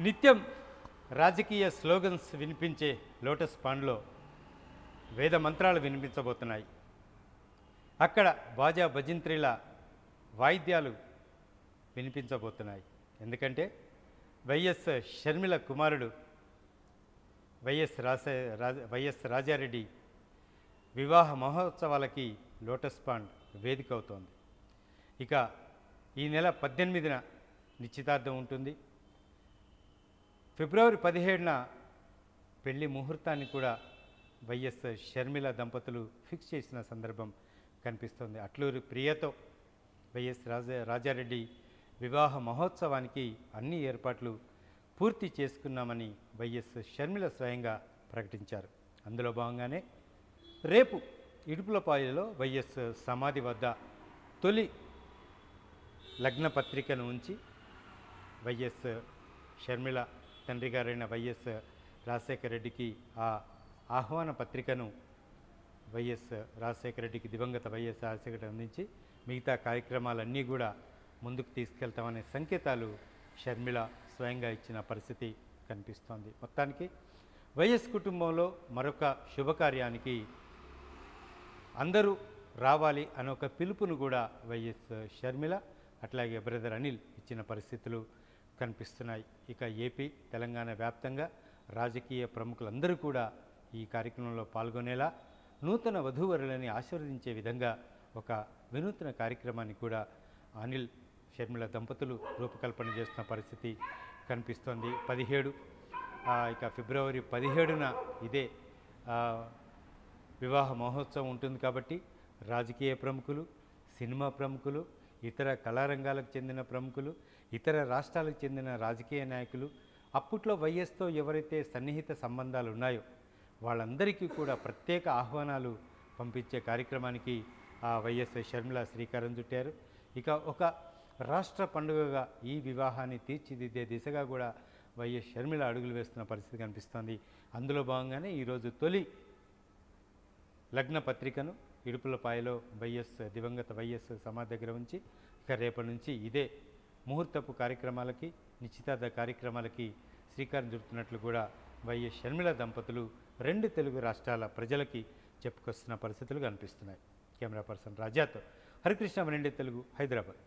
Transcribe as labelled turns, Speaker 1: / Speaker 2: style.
Speaker 1: నిత్యం రాజకీయ స్లోగన్స్ వినిపించే లోటస్ పాండ్లో వేద మంత్రాలు వినిపించబోతున్నాయి. అక్కడ బాజా భజంత్రిల వాయిద్యాలు వినిపించబోతున్నాయి. ఎందుకంటే వైఎస్ షర్మిల కుమారుడు వైఎస్ రాసే వైఎస్ రాజారెడ్డి వివాహ మహోత్సవాలకి లోటస్ పాండ్ వేదిక అవుతోంది. ఇక ఈ నెల పద్దెనిమిదిన నిశ్చితార్థం ఉంటుంది. ఫిబ్రవరి పదిహేడున పెళ్ళి ముహూర్తాన్ని కూడా వైఎస్ షర్మిల దంపతులు ఫిక్స్ చేసిన సందర్భం కనిపిస్తోంది. అట్లూరి ప్రియతో వైఎస్ రాజా రాజారెడ్డి వివాహ మహోత్సవానికి అన్ని ఏర్పాట్లు పూర్తి చేసుకున్నామని వైఎస్ షర్మిల స్వయంగా ప్రకటించారు. అందులో భాగంగానే రేపు ఇడుపులపాయలో వైఎస్ సమాధి వద్ద తొలి లగ్న పత్రికను ఉంచి వైఎస్ షర్మిల తండ్రి గారైన వైఎస్ రాజశేఖర రెడ్డికి ఆ ఆహ్వాన పత్రికను వైఎస్ రాజశేఖర రెడ్డికి దివంగత వైఎస్ రాజశేఖర అందించి మిగతా కార్యక్రమాలన్నీ కూడా ముందుకు తీసుకెళ్తామనే సంకేతాలు షర్మిళ స్వయంగా ఇచ్చిన పరిస్థితి కనిపిస్తోంది. మొత్తానికి వైఎస్ కుటుంబంలో మరొక శుభకార్యానికి అందరూ రావాలి అనే ఒక పిలుపును కూడా వైఎస్ షర్మిల అట్లాగే బ్రదర్ అనిల్ ఇచ్చిన పరిస్థితులు కనిపిస్తున్నాయి. ఇక ఏపీ తెలంగాణ వ్యాప్తంగా రాజకీయ ప్రముఖులందరూ కూడా ఈ కార్యక్రమంలో పాల్గొనేలా నూతన వధూవరులని ఆశీర్వదించే విధంగా ఒక వినూత్న కార్యక్రమాన్ని కూడా అనిల్ షర్మిల దంపతులు రూపకల్పన చేస్తున్న పరిస్థితి కనిపిస్తోంది. పదిహేడు ఇక ఫిబ్రవరి పదిహేడున ఇదే వివాహ మహోత్సవం ఉంటుంది కాబట్టి రాజకీయ ప్రముఖులు సినిమా ప్రముఖులు ఇతర కళారంగాలకు చెందిన ప్రముఖులు ఇతర రాష్ట్రాలకు చెందిన రాజకీయ నాయకులు అప్పట్లో వైఎస్తో ఎవరైతే సన్నిహిత సంబంధాలు ఉన్నాయో వాళ్ళందరికీ కూడా ప్రత్యేక ఆహ్వానాలు పంపించే కార్యక్రమానికి ఆ వైఎస్ షర్మిల శ్రీకారం చుట్టారు. ఇక ఒక రాష్ట్ర పండుగగా ఈ వివాహాన్ని తీర్చిదిద్దే దిశగా కూడా వైఎస్ షర్మిల అడుగులు వేస్తున్న పరిస్థితి కనిపిస్తోంది. అందులో భాగంగానే ఈరోజు తొలి లగ్న పత్రికను ఇడుపులపాయలో వైఎస్ దివంగత వైఎస్ సమాధి దగ్గర ఉంచి ఇక రేపటి నుంచి ఇదే ముహూర్తపు కార్యక్రమాలకి నిశ్చితార్థ కార్యక్రమాలకి శ్రీకారం చుడుతున్నట్లు కూడా వైఎస్ షర్మిల దంపతులు రెండు తెలుగు రాష్ట్రాల ప్రజలకి చెప్పుకొస్తున్న పరిస్థితులు కనిపిస్తున్నాయి. కెమెరా పర్సన్ రాజాతో హరికృష్ణ మనండి తెలుగు హైదరాబాద్.